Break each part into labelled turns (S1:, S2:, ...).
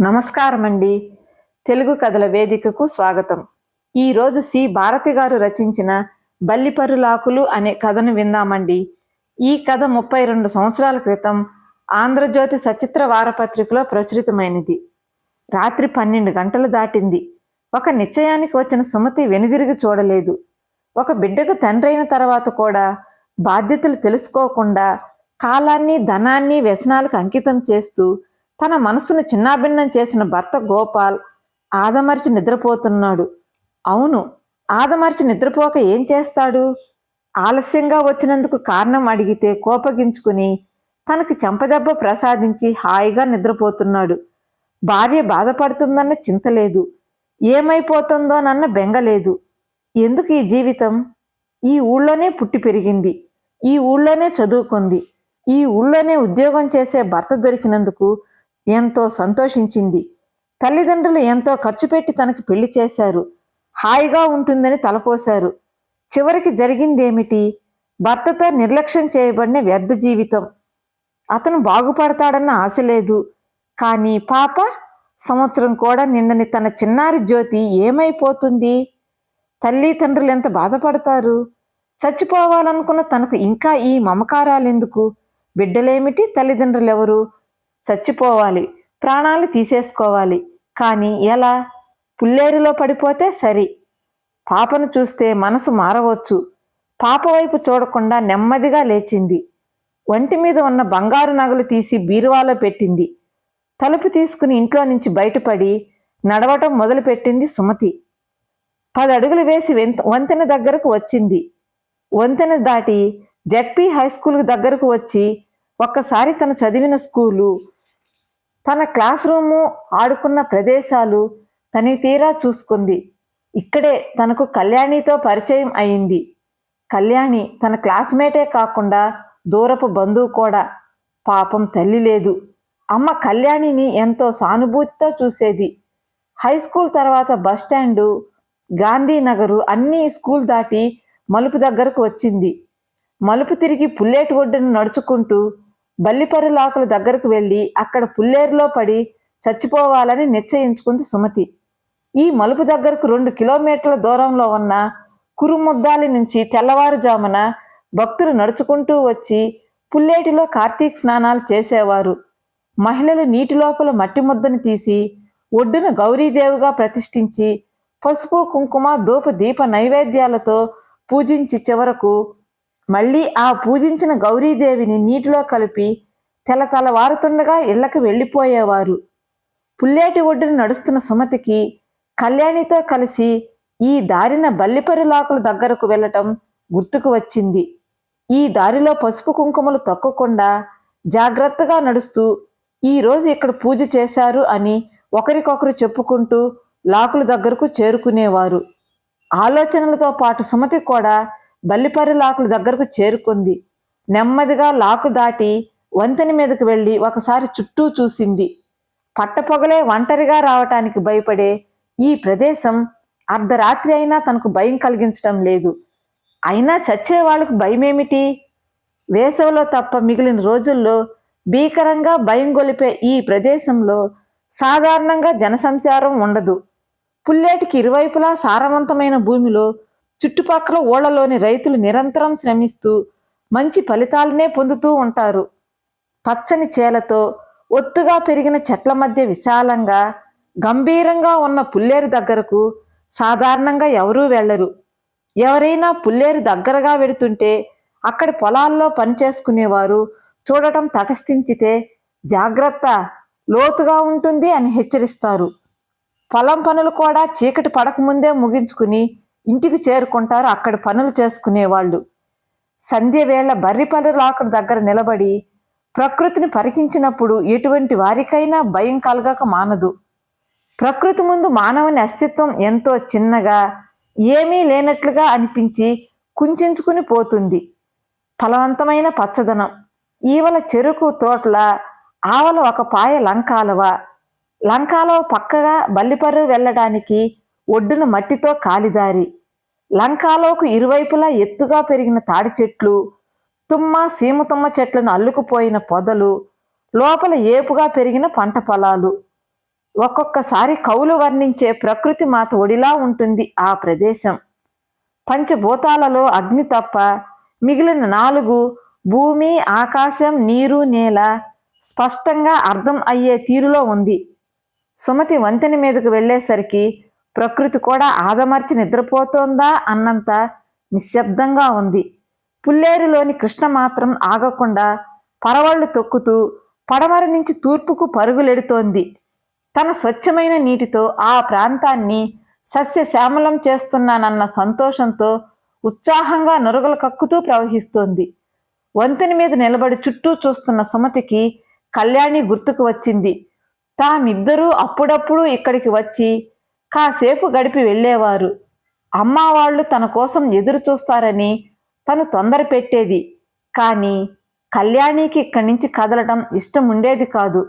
S1: నమస్కారం అండి తెలుగు కథల వేదికకు స్వాగతం. ఈరోజు సి. భారతి గారు రచించిన బల్లిపరులాకులు అనే కథను విందామండి. ఈ కథ ముప్పై రెండు సంవత్సరాల క్రితం ఆంధ్రజ్యోతి సచిత్ర వారపత్రికలో ప్రచురితమైనది. రాత్రి పన్నెండు గంటలు దాటింది. ఒక నిశ్చయానికి వచ్చిన సుమతి వెనుదిరిగి చూడలేదు. ఒక బిడ్డకు తండ్రి అయిన తర్వాత కూడా బాధ్యతలు తెలుసుకోకుండా కాలాన్ని ధనాన్ని వ్యసనాలకు అంకితం చేస్తూ తన మనసును చిన్నాభిన్నం చేసిన భర్త గోపాల్ ఆదమర్చి నిద్రపోతున్నాడు. అవును ఆదమర్చి నిద్రపోక ఏం చేస్తాడు? ఆలస్యంగా వచ్చినందుకు కారణం అడిగితే కోపగించుకుని తనకి చెంపదెబ్బ ప్రసాదించి హాయిగా నిద్రపోతున్నాడు. భార్య బాధపడుతుందన్న చింత లేదు. ఏమైపోతుందోనన్న బెంగ లేదు. ఎందుకు ఈ జీవితం? ఈ ఊళ్ళోనే పుట్టి పెరిగింది. ఈ ఊళ్ళోనే చదువుకుంది. ఈ ఊళ్ళోనే ఉద్యోగం చేసే భర్త దొరికినందుకు ఎంతో సంతోషించింది. తల్లిదండ్రులు ఎంతో ఖర్చు పెట్టి తనకు పెళ్ళి చేశారు. హాయిగా ఉంటుందని తలపోశారు. చివరికి జరిగిందేమిటి? భర్తతో నిర్లక్ష్యం చేయబడిన వ్యర్థ జీవితం. అతను బాగుపడతాడన్న ఆశ లేదు. కానీ పాప సంవత్సరం కూడా నిన్నని తన చిన్నారి జ్యోతి ఏమైపోతుంది? తల్లి తండ్రులు ఎంత బాధపడతారు? చచ్చిపోవాలనుకున్న తనకు ఇంకా ఈ మమకారాలెందుకు? బిడ్డలేమిటి తల్లిదండ్రులు ఎవరు చచ్చిపోవాలి ప్రాణాలు తీసేసుకోవాలి. కానీ ఎలా? పుల్లేరులో పడిపోతే సరి. పాపను చూస్తే మనసు మారవచ్చు. పాప వైపు చూడకుండా నెమ్మదిగా లేచింది. ఒంటి మీద ఉన్న బంగారు నగలు తీసి బీరువాలో పెట్టింది. తలుపు తీసుకుని ఇంట్లో నుంచి బయటపడి నడవటం మొదలుపెట్టింది సుమతి. పది అడుగులు వేసి వంతెన దగ్గరకు వచ్చింది. వంతెన దాటి జడ్పీ హై స్కూల్ దగ్గరకు వచ్చి ఒక్కసారి తను చదివిన స్కూలు తన క్లాస్ రూము ఆడుకున్న ప్రదేశాలు తని తీరా చూసుకుంది. ఇక్కడే తనకు కళ్యాణితో పరిచయం అయింది. కళ్యాణి తన క్లాస్మేటే కాకుండా దూరపు బంధువు కూడా. పాపం తల్లి లేదు. అమ్మ కళ్యాణిని ఎంతో సానుభూతితో చూసేది. హై స్కూల్ తర్వాత బస్ స్టాండు గాంధీనగరు అన్ని స్కూల్ దాటి మలుపు దగ్గరకు వచ్చింది. మలుపు తిరిగి పుల్లేటి ఒడ్డును నడుచుకుంటూ బల్లిపరులాకుల దగ్గరకు వెళ్ళి అక్కడ పుల్లేరులో పడి చచ్చిపోవాలని నిశ్చయించుకుంది సుమతి. ఈ మలుపు దగ్గరకు రెండు కిలోమీటర్ల దూరంలో ఉన్న కురుముద్దాలి నుంచి తెల్లవారుజామున భక్తులు నడుచుకుంటూ వచ్చి పుల్లేటిలో కార్తీక్ స్నానాలు చేసేవారు. మహిళలు నీటి లోపల మట్టి ముద్దను తీసి ఒడ్డున గౌరీదేవిగా ప్రతిష్ఠించి పసుపు కుంకుమ ధూప దీప నైవేద్యాలతో పూజించి చివరకు మళ్ళీ ఆ పూజించిన గౌరీదేవిని నీటిలో కలిపి తెల తెల్లవారుతుండగా ఇళ్ళకు వెళ్ళిపోయేవారు. పుల్లేటి ఒడ్డున నడుస్తున్న సుమతికి కళ్యాణితో కలిసి ఈ దారిన బల్లిపరిలాకుల దగ్గరకు వెళ్ళటం గుర్తుకు వచ్చింది. ఈ దారిలో పసుపు కుంకుమలు తొక్కకుండా జాగ్రత్తగా నడుస్తూ ఈరోజు ఇక్కడ పూజ చేశారు అని ఒకరికొకరు చెప్పుకుంటూ లాకుల దగ్గరకు చేరుకునేవారు. ఆలోచనలతో పాటు సుమతి కూడా బల్లిపర్రి లాకుల దగ్గరకు చేరుకుంది. నెమ్మదిగా లాకు దాటి వంతెన మీదకు వెళ్ళి ఒకసారి చుట్టూ చూసింది. పట్టపొగలే ఒంటరిగా రావటానికి భయపడే ఈ ప్రదేశం అర్ధరాత్రి అయినా తనకు భయం కలిగించడం లేదు. అయినా చచ్చే వాళ్ళకు భయమేమిటి? వేసవిలో తప్ప మిగిలిన రోజుల్లో భీకరంగా భయం గొలిపే ఈ ప్రదేశంలో సాధారణంగా జనసంచారం ఉండదు. పుల్లేటికి ఇరువైపులా సారవంతమైన భూమిలో చుట్టుపక్కల ఊళ్ళలోని రైతులు నిరంతరం శ్రమిస్తూ మంచి ఫలితాలనే పొందుతూ ఉంటారు. పచ్చని చేలతో ఒత్తుగా పెరిగిన చెట్ల మధ్య విశాలంగా గంభీరంగా ఉన్న పుల్లేరు దగ్గరకు సాధారణంగా ఎవరూ వెళ్ళరు. ఎవరైనా పుల్లేరు దగ్గరగా వెడుతుంటే అక్కడి పొలాల్లో పనిచేసుకునేవారు చూడటం తటస్థించితే జాగ్రత్త లోతుగా ఉంటుంది అని హెచ్చరిస్తారు. పొలం పనులు కూడా చీకటి పడకముందే ముగించుకుని ఇంటికి చేరుకుంటారు. అక్కడ పనులు చేసుకునేవాళ్ళు సంధ్య వేళ బర్రిపల్లి లాకుల దగ్గర నిలబడి ప్రకృతిని పరికించినప్పుడు ఎటువంటి వారికైనా భయం కలగక మానదు. ప్రకృతి ముందు మానవుని అస్తిత్వం ఎంతో చిన్నగా ఏమీ లేనట్లుగా అనిపించి కుంచుకుని పోతుంది. ఫలవంతమైన పచ్చదనం. ఈవల చెరుకు తోటల ఆవల ఒక పాయ లంకాలవ. లంకాలవ పక్కగా బల్లిపర్రు వెళ్ళడానికి ఒడ్డున మట్టితో కాలిదారి. లంకాలోకు ఇరువైపులా ఎత్తుగా పెరిగిన తాడి చెట్లు తుమ్మ సీమతుమ్మ చెట్లను అల్లుకుపోయిన పొదలు లోపల ఏపుగా పెరిగిన పంట పొలాలు. ఒక్కొక్కసారి కవులు వర్ణించే ప్రకృతి మాత ఒడిలా ఉంటుంది ఆ ప్రదేశం. పంచభూతాలలో అగ్ని తప్ప మిగిలిన నాలుగు భూమి ఆకాశం నీరు నేల స్పష్టంగా అర్థం అయ్యే తీరులో ఉంది. సుమతి వంతెన మీదకు వెళ్ళేసరికి ప్రకృతి కూడా ఆదమర్చి నిద్రపోతోందా అన్నంత నిశ్శబ్దంగా ఉంది. పుల్లేరులోని కృష్ణ మాత్రం ఆగకుండా పరవళ్ళు తొక్కుతూ పడమర నుంచి తూర్పుకు పరుగులెడుతోంది. తన స్వచ్ఛమైన నీటితో ఆ ప్రాంతాన్ని సస్యశ్యామలం చేస్తున్నానన్న సంతోషంతో ఉత్సాహంగా నురగలు కక్కుతూ ప్రవహిస్తోంది. వంతెన మీద నిలబడి చుట్టూ చూస్తున్న సుమతికి కళ్యాణి గుర్తుకు వచ్చింది. తామిద్దరూ అప్పుడప్పుడు ఇక్కడికి వచ్చి కాసేపు గడిపి వెళ్ళేవారు. అమ్మ వాళ్ళు తన కోసం ఎదురు చూస్తారని తను తొందర పెట్టేది. కానీ కళ్యాణికి ఇక్కడి నుంచి కదలటం ఇష్టం ఉండేది కాదు.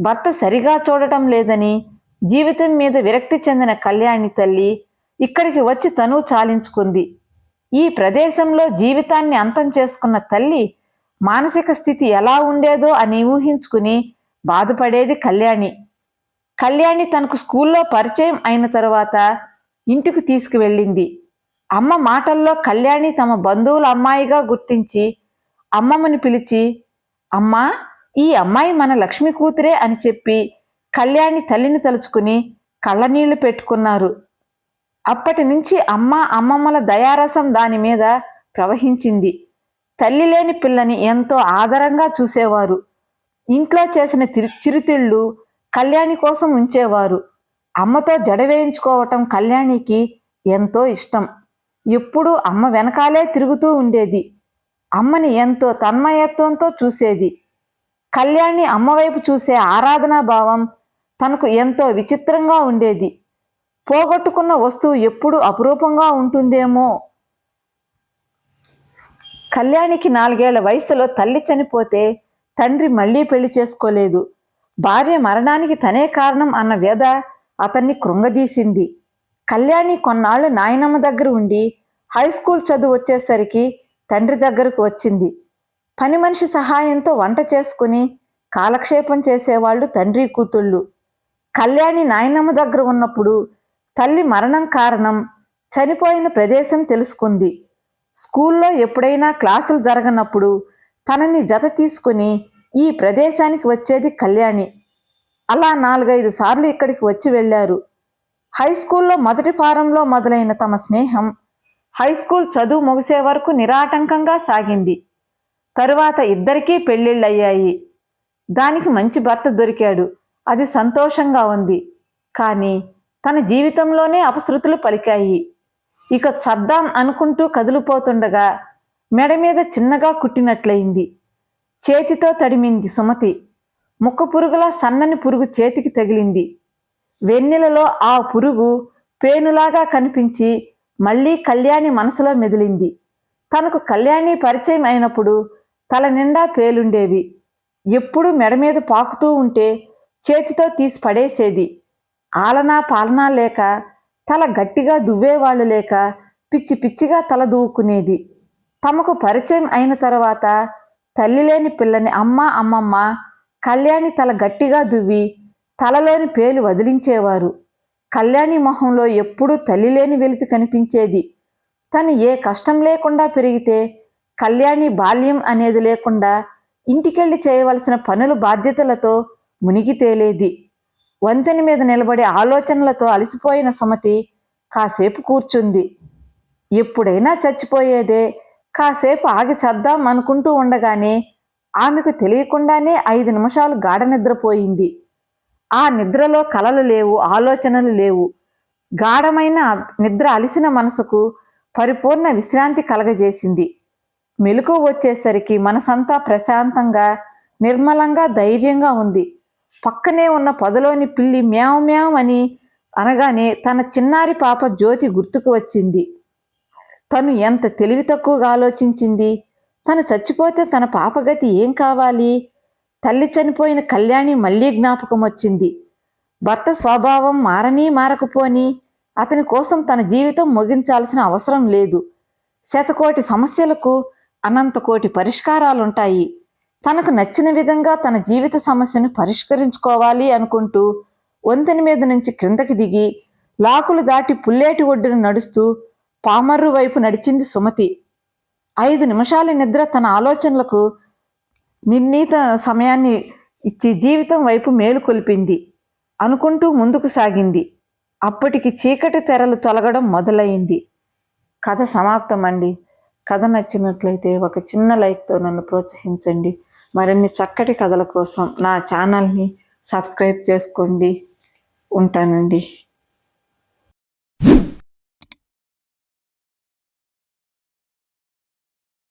S1: భర్త సరిగా చూడటం లేదని జీవితం మీద విరక్తి చెందిన కళ్యాణి తల్లి ఇక్కడికి వచ్చి తను చాలించుకుంది. ఈ ప్రదేశంలో జీవితాన్ని అంతం చేసుకున్న తల్లి మానసిక స్థితి ఎలా ఉండేదో అని ఊహించుకుని బాధపడేది కళ్యాణి. కళ్యాణి తనకు స్కూల్లో పరిచయం అయిన తరువాత ఇంటికి తీసుకువెళ్ళింది. అమ్మ మాటల్లో కళ్యాణి తమ బంధువుల అమ్మాయిగా గుర్తించి అమ్మమ్మని పిలిచి అమ్మా ఈ అమ్మాయి మన లక్ష్మి కూతురే అని చెప్పి కళ్యాణి తల్లిని తలుచుకుని కళ్ళనీళ్ళు పెట్టుకున్నారు. అప్పటి నుంచి అమ్మ అమ్మమ్మల దయారసం దాని మీద ప్రవహించింది. తల్లి లేని పిల్లని ఎంతో ఆదరంగా చూసేవారు. ఇంట్లో చేసిన తిరు చిరుతిళ్ళు కళ్యాణి కోసం ఉంచేవారు. అమ్మతో జడ వేయించుకోవటం కళ్యాణికి ఎంతో ఇష్టం. ఎప్పుడూ అమ్మ వెనకాలే తిరుగుతూ ఉండేది. అమ్మని ఎంతో తన్మయత్వంతో చూసేది. కళ్యాణి అమ్మవైపు చూసే ఆరాధనా భావం తనకు ఎంతో విచిత్రంగా ఉండేది. పోగొట్టుకున్న వస్తువు ఎప్పుడు అపురూపంగా ఉంటుందేమో? కళ్యాణికి నాలుగేళ్ళ వయసులో తల్లి చనిపోతే తండ్రి మళ్ళీ పెళ్ళి చేసుకోలేదు. భార్య మరణానికి తనే కారణం అన్న వేద అతన్ని కృంగదీసింది. కళ్యాణి కొన్నాళ్ళు నాయనమ్మ దగ్గర ఉండి హై స్కూల్ చదువు వచ్చేసరికి తండ్రి దగ్గరకు వచ్చింది. పని మనిషి సహాయంతో వంట చేసుకుని కాలక్షేపం చేసేవాళ్ళు తండ్రి కూతుళ్ళు. కళ్యాణి నాయనమ్మ దగ్గర ఉన్నప్పుడు తల్లి మరణం కారణం చనిపోయిన ప్రదేశం తెలుసుకుంది. స్కూల్లో ఎప్పుడైనా క్లాసులు జరగనప్పుడు తనని జత తీసుకుని ఈ ప్రదేశానికి వచ్చేది కళ్యాణి. అలా నాలుగైదు సార్లు ఇక్కడికి వచ్చి వెళ్ళారు. హై స్కూల్లో మొదటి ఫారంలో మొదలైన తమ స్నేహం హై స్కూల్ చదువు ముగిసే వరకు నిరాటంకంగా సాగింది. తరువాత ఇద్దరికీ పెళ్ళిళ్ళయ్యాయి. దానికి మంచి భర్త దొరికాడు. అది సంతోషంగా ఉంది. కానీ తన జీవితంలోనే అపశృతులు పలికాయి. ఇక చద్దాం అనుకుంటూ కదిలిపోతుండగా మెడ మీద చిన్నగా కుట్టినట్లయింది. చేతితో తడిమింది సుమతి. ముక్క పురుగులా సన్నని పురుగు చేతికి తగిలింది. వెన్నెలలో ఆ పురుగు పేనులాగా కనిపించి మళ్ళీ కళ్యాణి మనసులో మెదిలింది. తనకు కళ్యాణి పరిచయం అయినప్పుడు తల నిండా పేలుండేవి. ఎప్పుడు మెడ మీద పాకుతూ ఉంటే చేతితో తీసి పడేసేది. ఆలనా పాలనా లేక తల గట్టిగా దువ్వేవాళ్ళు లేక పిచ్చి పిచ్చిగా తల దూకునేది. తమకు పరిచయం అయిన తర్వాత తల్లి లేని పిల్లని అమ్మ అమ్మమ్మ కళ్యాణి తల గట్టిగా దువ్వి తలలోని పేలు వదిలించేవారు. కళ్యాణి మొహంలో ఎప్పుడూ తల్లి లేని వెలితి కనిపించేది. తను ఏ కష్టం లేకుండా పెరిగితే కళ్యాణి బాల్యం అనేది లేకుండా ఇంటికెళ్ళి చేయవలసిన పనులు బాధ్యతలతో మునిగి తేలేది. వంతెన మీద నిలబడే ఆలోచనలతో అలసిపోయిన సమతి కాసేపు కూర్చుంది. ఎప్పుడైనా చచ్చిపోయేదే కాసేపు ఆగి చద్దాం అనుకుంటూ ఉండగానే ఆమెకు తెలియకుండానే ఐదు నిమిషాలు గాఢ నిద్రపోయింది. ఆ నిద్రలో కలలు లేవు ఆలోచనలు లేవు. గాఢమైన నిద్ర అలిసిన మనసుకు పరిపూర్ణ విశ్రాంతి కలగజేసింది. మెలకు వచ్చేసరికి మనసంతా ప్రశాంతంగా నిర్మలంగా ధైర్యంగా ఉంది. పక్కనే ఉన్న పొదలోని పిల్లి మ్యావ్ మ్యావ్ అని అనగానే తన చిన్నారి పాప జ్యోతి గుర్తుకు వచ్చింది. తను ఎంత తెలివి తక్కువగా ఆలోచించింది? తను చచ్చిపోతే తన పాపగతి ఏం కావాలి? తల్లి చనిపోయిన కళ్యాణి మళ్ళీ జ్ఞాపకం వచ్చింది. భర్త స్వభావం మారనీ మారకపోని అతని కోసం తన జీవితం ముగించాల్సిన అవసరం లేదు. శతకోటి సమస్యలకు అనంత కోటి పరిష్కారాలుంటాయి. తనకు నచ్చిన విధంగా తన జీవిత సమస్యను పరిష్కరించుకోవాలి అనుకుంటూ వంతెన మీద నుంచి క్రిందకి దిగి లాకులు దాటి పుల్లేటి ఒడ్డున నడుస్తూ పామర్రు వైపు నడిచింది సుమతి. ఐదు నిమిషాల నిద్ర తన ఆలోచనలకు నిర్ణీత సమయాన్ని ఇచ్చి జీవితం వైపు మేలు కొలిపింది. అనుకుంటూ ముందుకు సాగింది. అప్పటికి చీకటి తెరలు తొలగడం మొదలైంది. కథ సమాప్తం అండి కథ నచ్చినట్లయితే ఒక చిన్న లైక్తో నన్ను ప్రోత్సహించండి. మరిన్ని చక్కటి కథల కోసం నా ఛానల్ని సబ్స్క్రైబ్ చేసుకోండి. ఉంటానండి.